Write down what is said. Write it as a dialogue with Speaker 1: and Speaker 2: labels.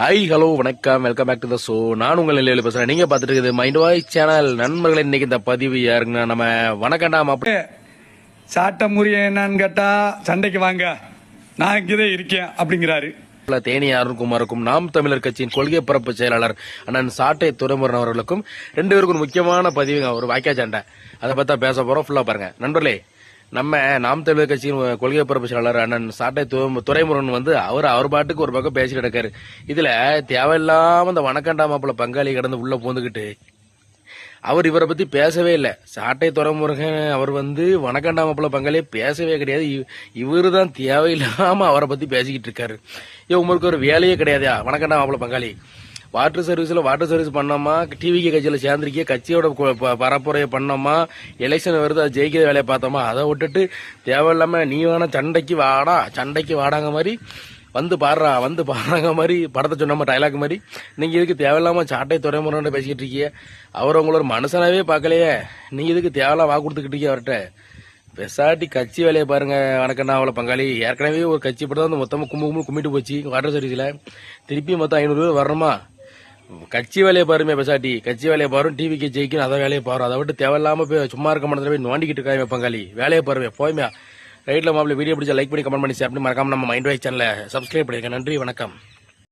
Speaker 1: Hi hello வணக்கம். Welcome back to the show நான் உங்கள் நிலையில் பேசுறேன். நீங்க பார்த்துட்டு இருக்குது மைண்ட் வாய்ஸ் சேனல் நண்பர்களே இன்னைக்கு இந்த பதிவு யாருங்கன்னா நம்ம வணக்கண்டாம் அப்படி
Speaker 2: சாட்ட முறிய என்னன்னு கேட்டா சண்டைக்கு வாங்க. நான் இங்கதான் இருக்கேன் அப்படிங்கிறாரு.
Speaker 1: தேனி அருண்குமாருக்கும் நாம் தமிழர் கட்சியின் கொள்கை பரப்பு செயலாளர் அண்ணன் சாட்டை துரைமுருகன் அவர்களுக்கும் ரெண்டு பேருக்கும் ஒரு முக்கியமான பதிவுங்க. ஒரு வாக்கியா சண்டை. அதை பத்தா பேச போறோம். ஃபுல்லா பாருங்க. நண்பர்களே நம்ம நாம் தமிழர் கட்சியின் கொள்கை பரப்பு செயலாளர் அண்ணன் சாட்டை துறைமுருகன் வந்து அவர் அவர் பாட்டுக்கு ஒரு பக்கம் பேசி இருக்காரு. இதுல தேவையில்லாம இந்த வணக்கண்டா மாப்பிள்ள பங்காளி கடந்து உள்ள பூந்துக்கிட்டு அவர் இவரை பத்தி பேசவே இல்லை. சாட்டை துறைமுருகன் அவர் வந்து வணக்கண்டா மாப்பிள்ள பங்காளியே பேசவே கிடையாது. இவரு தான் தேவையில்லாம அவரை பத்தி பேசிக்கிட்டு இருக்காரு. ஏன் உங்களுக்கு ஒரு வேலையே கிடையாதா வணக்கண்டா மாப்பிள்ள பங்காளி. வாட்டர் சர்வீஸ்ல வாட்டர் சர்வீஸ் பண்ணோமா? டிவிக்கு கட்சியில சேர்ந்திருக்கே கட்சியோட பரப்புரையை பண்ணோமா? எலெக்ஷன் வருது அது ஜெயிக்கிற வேலையை பார்த்தோமா? அதை விட்டுட்டு தேவையில்லாம நீ வேணா சண்டைக்கு வாடா சண்டைக்கு வாடாங்க மாதிரி வந்து பாடுறா வந்து பாடுறாங்க மாதிரி படத்தை சொன்ன டைலாக் மாதிரி? நீங்கள் இதுக்கு தேவையில்லாமல் சாட்டை துறைமுறை பேசிக்கிட்டு இருக்கீங்க? அவர் உங்களோட மனுஷனாவே பார்க்கலையே. நீங்கள் இதுக்கு தேவையில்லாம் வாக்கு கொடுத்துக்கிட்டு இருக்கீங்க அவர்கிட்ட? பெசாட்டி கட்சி வேலையை பாருங்க வணக்கண்ணா அவ்வளோ பங்காளி. ஏற்கனவே ஒரு கட்சி இப்படி வந்து மொத்தமாக கும்பு கும்பு கும்பிட்டு போச்சு வாட்டர் சர்வீஸில். திருப்பி மொத்தம் ஐநூறு பேர் வரணுமா? கட்சி வேலையை பாருமே பெசாட்டி. கட்சி வேலையை பாரும் டிவிக்கு ஜெயிக்கணும் அதை வேலையை பாரும். அதை விட்டு தேவையில்லாம போய் சும்மா இருக்க மாட்டேன் போய் நோண்டிக்கிட்டு இருக்காங்க பங்காளி. வேலையை பாருமே போய்மையா ரைட்ல மாப்பிள்ள வீடியோ பிடிச்சா லைக் பண்ணி கமெண்ட் பண்ணி ஷேர் மறக்காம நம்ம மைண்ட் வாய்ஸ் சேனலை சப்ஸ்கிரைப் பண்ணிருக்கேன் நன்றி வணக்கம்.